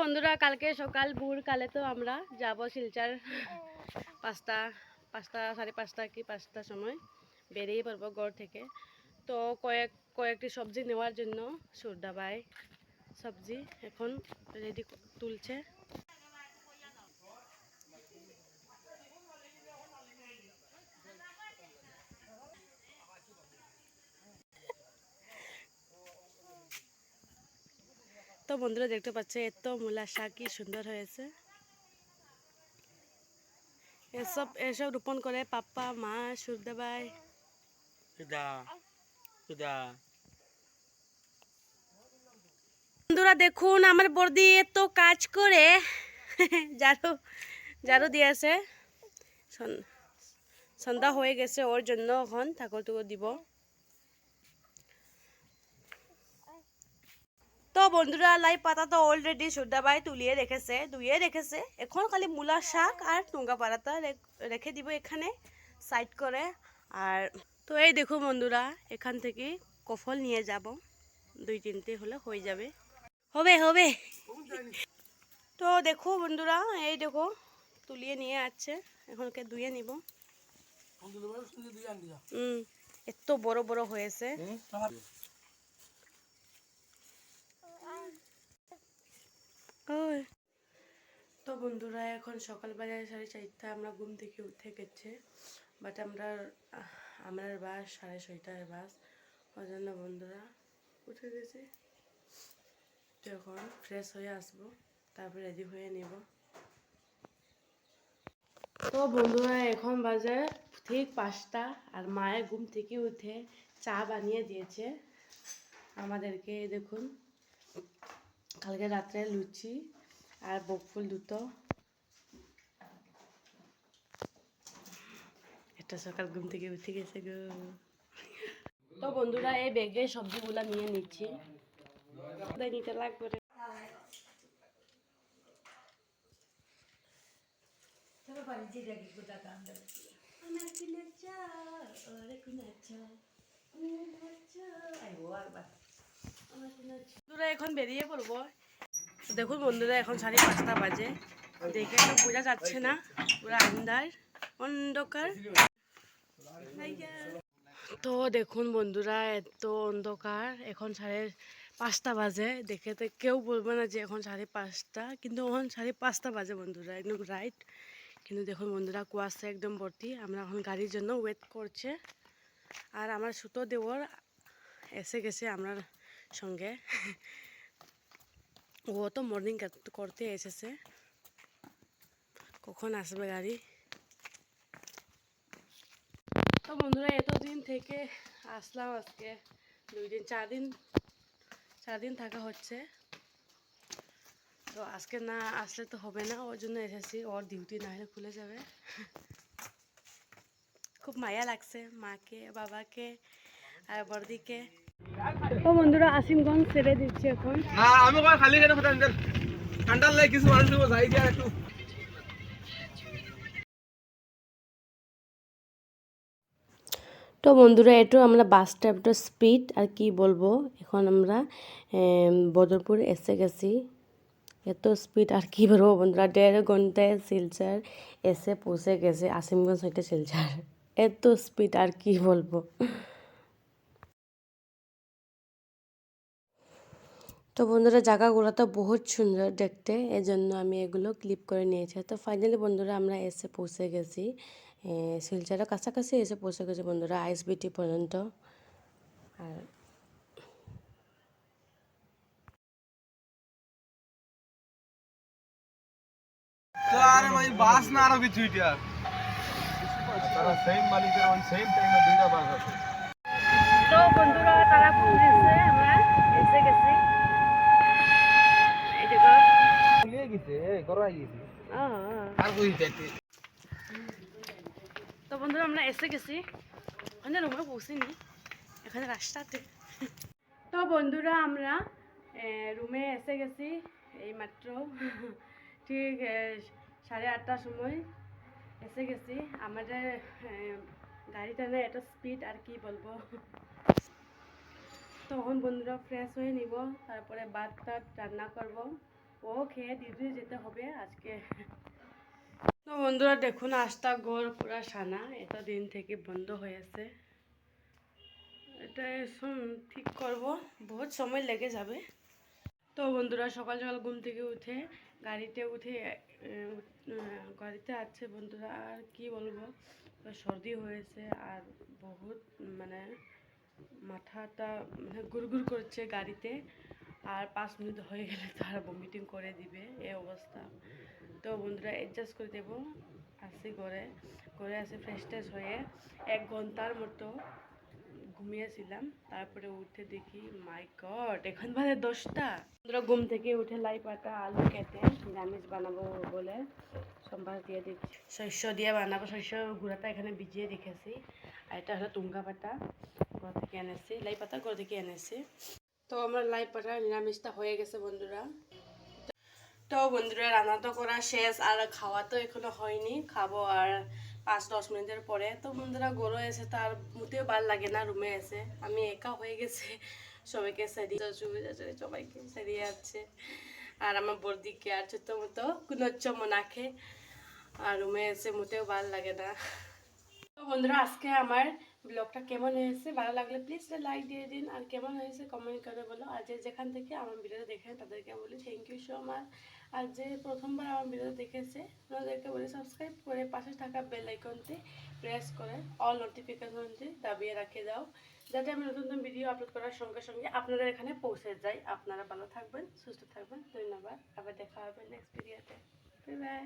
বন্ধুরা, কালকে সকাল, ভোর, কালে তো আমরা যাব শিলচার। পাঁচটা পাঁচটা, সাড়ে পাঁচটা কি পাঁচটার সময় বেরিয়ে পড়ব ঘর থেকে। তো কয়েক, কয়েকটি সবজি নেওয়ার জন্য সুরদাবাই সবজি এখন রেডি তুলছে। তো বন্ধুরা দেখতে পাচ্ছে এত মূলা শাক কি সুন্দর হয়েছে। এসব এসব রোপণ করে পাপ্পা মা সুদা সুদা। বন্ধুরা দেখুন আমার বর্দি এত কাজ করে ঝাড়ু ঝাড়ু দিয়েছে। সন- সন্ধ্যা হয়ে গেছে ওর জন্য এখন ঠাকুর টুকুর দিব। তো বন্ধুরা লাই পাতা তো অলরেডি সুদ্দাবাই তুলিয়ে রেখেছে ধুয়ে রেখেছে। এখন খালি মূলা শাক আর টুঙ্গা পাতাটা রেখ- দিব এখানে সাইড করে। আর তো এই দেখো বন্ধুরা এখান থেকে কফল নিয়ে যাব। দুই তিনটে হলে হয়ে যাবে। হবে হবে। তো দেখো বন্ধুরা এই দেখো তুলিয়ে নিয়ে আসছে এখনকে ধুয়ে নিব। হুম এত বড় বড় হয়েছে ওই। তো বন্ধুরা, এখন সকালবেলা সাড়ে চারটা আমরা ঘুম থেকে উঠে গেছে। বাট আমরা, আমার বাস, সাড়ে ছয়টায় বাস। ওই জন্য বন্ধুরা, উঠে গেছি। তো এখন ফ্রেশ হয়ে আসব, তারপর রেডি হয়ে নেব। তো বন্ধুরা, এখন বাজে ঠিক পাঁচটা, আর মায়ের ঘুম থেকে উঠে চা বানিয়ে দিয়েছে। আমাদেরকে দেখুন, কালকে রাত্রে লুচি। আর বকফুল দুটো। এটা সকাল ঘুম থেকে উঠে গেছে গো। তো বন্ধুরা এই ব্যাগে সবজিগুলা নিয়ে নিচ্ছি। নিতে লাগবে এখন বেরিয়ে পড়ব। দেখুন বন্ধুরা, এখন সাড়ে পাঁচটা বাজে। দেখে তো বোঝা যাচ্ছে না, পুরো আন্ধার, অন্ধকার। তো দেখুন বন্ধুরা, এত অন্ধকার, এখন সাড়ে পাঁচটা বাজে। দেখে তো কেউ বলবে না যে এখন সাড়ে পাঁচটা, কিন্তু এখন সাড়ে পাঁচটা বাজে বন্ধুরা, একদম রাইট কিন্তু দেখুন বন্ধুরা, কুয়াশা একদম ভর্তি, আমরা এখন গাড়ির জন্য ওয়েট করছে। আর আমার সুতো দেওয়ার এসে গেছে আমার সঙ্গে। ও তো মর্নিং করতে এসেছে। কখন আসবে গাড়ি? তো বন্ধুরা, এতদিন থেকে আসলাম আজকে। দুই দিন, চার দিন চার দিন থাকা হচ্ছে। তো আজকে না আসলে তো হবে না ওর জন্য এসেছি। ওর ডিউটি না হলে খুলে যাবে। খুব মায়া লাগছে মাকে, বাবাকে, আর বর্দিকে তো বন্ধুরা আসিমগঞ্জ ছেড়ে দিচ্ছে এখন। না আমি কই খালি কেন কথা নিতেন ঠান্ডার লাগে কিছু মানুষ দিব যাই দিয়া একটু। তো বন্ধুরা এটো আমরা বাস স্টপটা স্পিড আর কি বলব? এখন আমরা বদরপুর এসে গেছি। এত স্পিড আর কি বলব বন্ধুরা? দেড় ঘন্টায় শিলচর এসে পৌঁছে গেছে আসিমগঞ্জ হইতে শিলচর। এত স্পিড আর কি বলব? তো বন্ধুরা জায়গাগুলো তো বহুত সুন্দর দেখতে এজন্য আমি এগুলো ক্লিপ করে নিয়েছি। তো ফাইনালি বন্ধুরা আমরা এসে পৌঁছে গেছি। শিলচরের কাছাকাছি এসে পৌঁছে গেছি বন্ধুরা আইস বিটি পর্যন্ত। আর তো আরে ভাই বাস না আরও কিছু এটা তারা সেম মালিকের ওই সেম টাইমে দুইটা বাস আছে। তো বন্ধুরা তারা পৌঁছেছে আমরা এসে গেছি এই দেখো নিয়ে গেছে এই করাই গেছে আহ, আহ। আর কই যাইতে তো বন্ধুরা আমরা এসে গেছি। ওখানে রুমে পৌঁছিনি। এখানে রাস্তাতে। তো বন্ধুরা আমরা রুমে এসে গেছি এই মাত্র ঠিক সাড়ে আটটার সময় এসে গেছি। আমাদের গাড়িটা না এত স্পিড আর কি বলব? তখন বন্ধুরা ফ্রেশ হয়ে নিব তারপরে ভাত টাত রান্না করব। ও খেয়ে দিদি যেতে হবে আজকে। তো বন্ধুরা দেখুন, আস্তা গড় পুরা সানা, এটা দিন থেকে বন্ধ হয়েছে এটা ঠিক করব, বহুত সময় লেগে যাবে। তো বন্ধুরা, সকাল সকাল ঘুম থেকে উঠে, গাড়িতে উঠে গাড়িতে আছে বন্ধুরা, আর কি বলব? সর্দি হয়েছে আর বহুত মানে মাথাটা মানে গুড়গুড় করছে গাড়িতে। আর পাঁচ মিনিট হয়ে গেলে তো আর ভমিটিং করে দিবে, এই অবস্থা। তো বন্ধুরা অ্যাডজাস্ট করে দেবো। আসি ঘরে। ঘরে আসি ফ্রেশ ট্রেশ হয়ে এক ঘণ্টার মতো ঘুমিয়েছিলাম। তারপরে উঠে দেখি মাই গড এখন বাজে দশটা। বন্ধুরা, ঘুম থেকে উঠে লাই পাতা, আলু কেটে নিরামিষ বানাবো বলে সোমবার দিয়ে দিচ্ছি। শস্য দিয়ে বানাবো। শস্য গুঁড়াটা এখানে ভিজিয়ে রেখেছি। আর এটা হলো তুঙ্গা পাতা। ঘর থেকে এনেছি। লাই পাতা ঘর থেকে এনেছি। তো আমার লাই পাতা নিরামিষটা হয়ে গেছে বন্ধুরা। তো বন্ধুরা, রান্না তো করা শেষ, আর খাওয়া তো এখনও হয়নি। খাব আর পাঁচ দশ মিনিটের পরে। তো বন্ধুরা, গরু এসে তার মোটেও ভালো লাগে না রুমে এসে। আমি একা হয়ে গেছে, সবাইকে সেরিয়ে সবাইকে সেরিয়ে যাচ্ছে। আর আমার বর্দিকে আর ছোট মতো কুনচ্চ মোনাকে। আর রুমে এসে মোটেও ভালো লাগে না। তো বন্ধুরা, আজকে আমার ব্লগটা কেমন হয়েছে? ভালো লাগলে প্লিজ লাইক দিয়ে দিন। আর কেমন হয়েছে কমেন্ট করে বলো। আর যে যেখান থেকে আমার ভিডিও দেখেন তাদেরকে বলি থ্যাংক ইউ সো মাচ আর যে প্রথমবার আমার ভিডিও দেখেছে, ওনাদেরকে বলি সাবস্ক্রাইব করে পাশে থাকা বেল আইকনটি প্রেস করে অল নোটিফিকেশনটি দাবিয়ে রাখে দাও। যাতে আমি নতুন নতুন ভিডিও আপলোড করার সঙ্গে সঙ্গে আপনাদের এখানে পৌঁছে যাই। আপনারা ভালো থাকবেন, সুস্থ থাকবেন। ধন্যবাদ। আবার দেখা হবে নেক্সট ভিডিওতে বাই বাই